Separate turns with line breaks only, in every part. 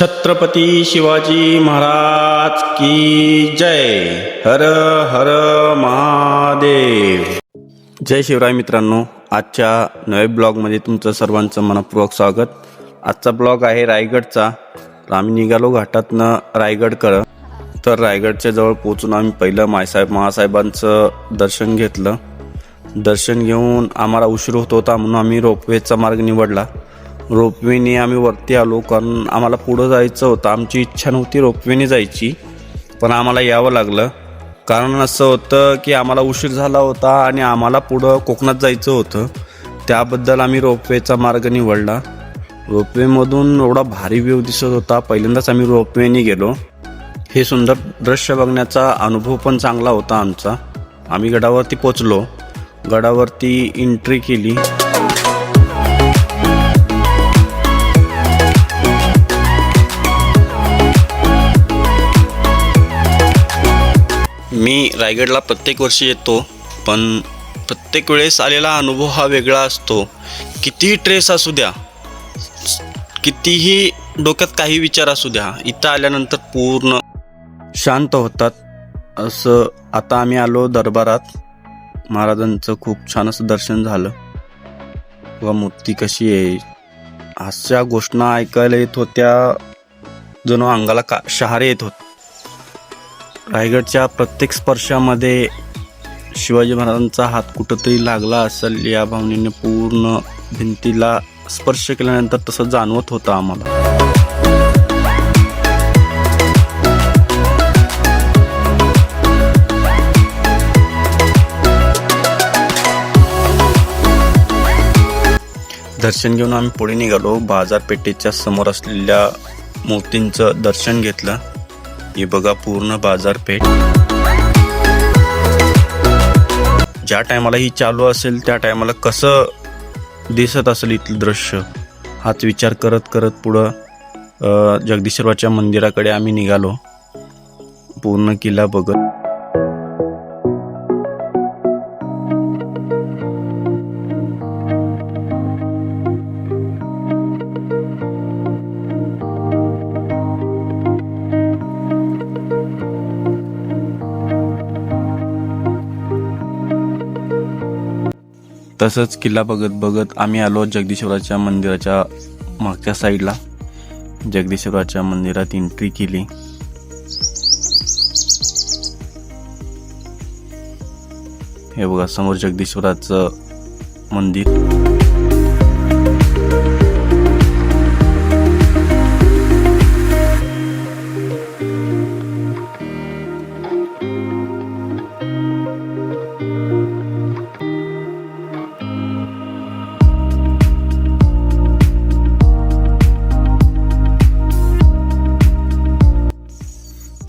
छत्रपती शिवाजी महाराज की जय. हर हर महादेव. जय शिवराय मित्रांनो आजच्या नव्या ब्लॉगमध्ये तुमचं सर्वांचं मनपूर्वक स्वागत. आजचा ब्लॉग आहे रायगडचा. तर आम्ही निघालो घाटातनं रायगडकडं तर रायगडच्या जवळ पोचून आम्ही पहिलं मायसाहेब महासाहेबांचं दर्शन घेतलं. दर्शन घेऊन आम्हाला उशीर होत होता म्हणून आम्ही रोपवेचा मार्ग निवडला. रोपवेने आम्ही वरती आलो कारण आम्हाला पुढं जायचं होतं. आमची इच्छा नव्हती रोपवेने जायची पण आम्हाला यावं लागलं. कारण असं होतं की आम्हाला उशीर झाला होता आणि आम्हाला पुढं कोकणात जायचं होतं. त्याबद्दल आम्ही रोपवेचा मार्ग निवडला. रोपवेमधून एवढा भारी व्ह्यू दिसत होता. पहिल्यांदाच आम्ही रोपवेने गेलो. हे सुंदर दृश्य बघण्याचा अनुभव पण चांगला होता आमचा. आम्ही गडावरती पोचलो. गडावरती एंट्री केली. रायगडला प्रत्येक वर्षी येतो पण प्रत्येक वेळेस आलेला अनुभव हा वेगळा असतो. कितीही ट्रेस असू द्या कितीही डोक्यात काही विचार असू द्या इथं आल्यानंतर पूर्ण शांत होतात. असं आता आम्ही आलो दरबारात. महाराजांचं खूप छान असं दर्शन झालं. व मूर्ती कशी आहे? अशा घोषणा ऐकायला येत होत्या. जणू अंगाला का शहारे येत होते. रायगडच्या प्रत्येक स्पर्शामध्ये शिवाजी महाराजांचा हात कुठंतरी लागला असेल या भावनेने पूर्ण भिंतीला स्पर्श केल्यानंतर तसं जाणवत होतं आम्हाला. दर्शन घेऊन आम्ही पुढे निघालो. बाजारपेठेच्या समोर असलेल्या मूर्तींचं दर्शन घेतलं. हे बघा पूर्ण बाजारपेठ. ज्या टायमाला ही चालू असेल त्या टायमाला कसं दिसत असेल इथलं दृश्य हाच विचार करत करत पुढं जगदीश्वरच्या जगदीश्वराच्या मंदिराकडे आम्ही निघालो. पूर्ण किल्ला बघत. तसंच किल्ला बघत बघत आम्ही आलो जगदीश्वराच्या मंदिराच्या मागच्या साईडला. जगदीश्वराच्या मंदिरात एंट्री केली. हे बघा समोर जगदीश्वराचं मंदिर.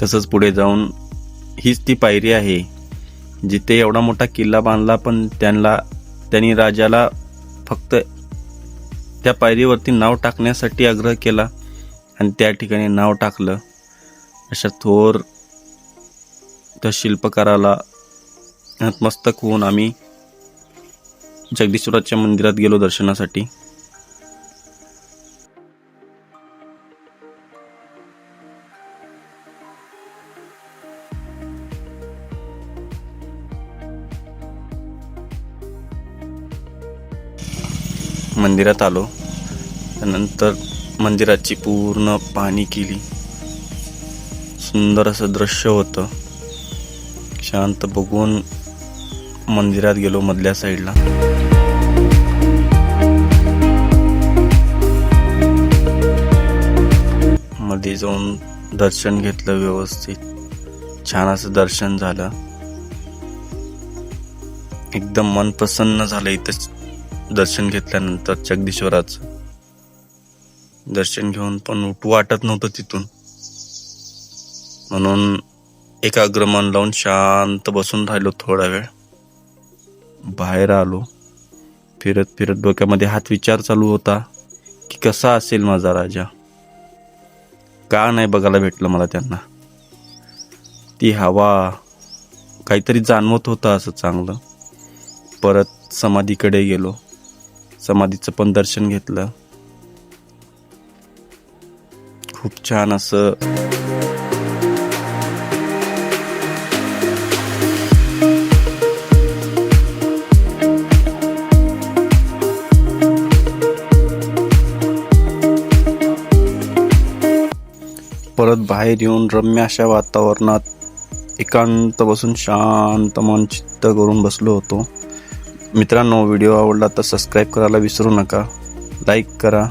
तसंच पुढे जाऊन हीच ती पायरी आहे जिथे एवढा मोठा किल्ला बांधला पण त्यांना त्यांनी राजाला फक्त त्या पायरीवरती नाव टाकण्यासाठी आग्रह केला आणि त्या ठिकाणी नाव टाकलं. अशा थोर त्या शिल्पकाराला नतमस्तक होऊन आम्ही जगदीश्वराच्या मंदिरात गेलो दर्शनासाठी. मंदिरात आलो. त्यानंतर मंदिराची पूर्ण पाहणी केली. सुंदर असं दृश्य होतं. शांत बघून मंदिरात गेलो मधल्या साईडला. मध्ये जाऊन दर्शन घेतलं व्यवस्थित. छान असं दर्शन झालं. एकदम मन प्रसन्न झालं इथं दर्शन घेतल्यानंतर जगदीश्वराचं. दर्शन घेऊन पण उठू वाटत नव्हतं तिथून. म्हणून एकाग्र मन लावून शांत बसून राहिलो थोडा वेळ. बाहेर आलो. फिरत फिरत डोक्यामध्ये हात विचार चालू होता की कसा असेल माझा राजा? का नाही बघायला भेटलं मला त्यांना? ती हवा काहीतरी जाणवत होतं असं चांगलं. परत समाधीकडे गेलो. समाधीचं पण दर्शन घेतलं. खूप छान असं. परत बाहेर येऊन रम्य अशा वातावरणात एकांत बसून शांत मन चित्त करून बसलो होतो. मित्रांनो व्हिडिओ आवडला तर सबस्क्राईब करायला विसरू नका. लाईक करा.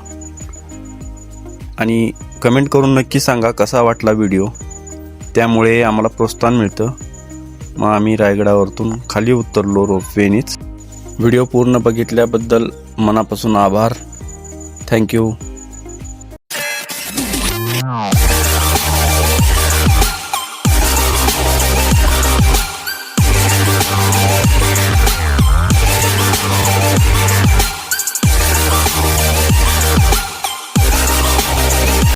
आणि कमेंट करून नक्की सांगा कसा वाटला व्हिडिओ त्यामुळे आम्हाला प्रोत्साहन मिळतं. मग आम्ही रायगडावरतून खाली उतरलो रोपवेनीच. व्हिडिओ पूर्ण बघितल्याबद्दल मनापासून आभार. थँक्यू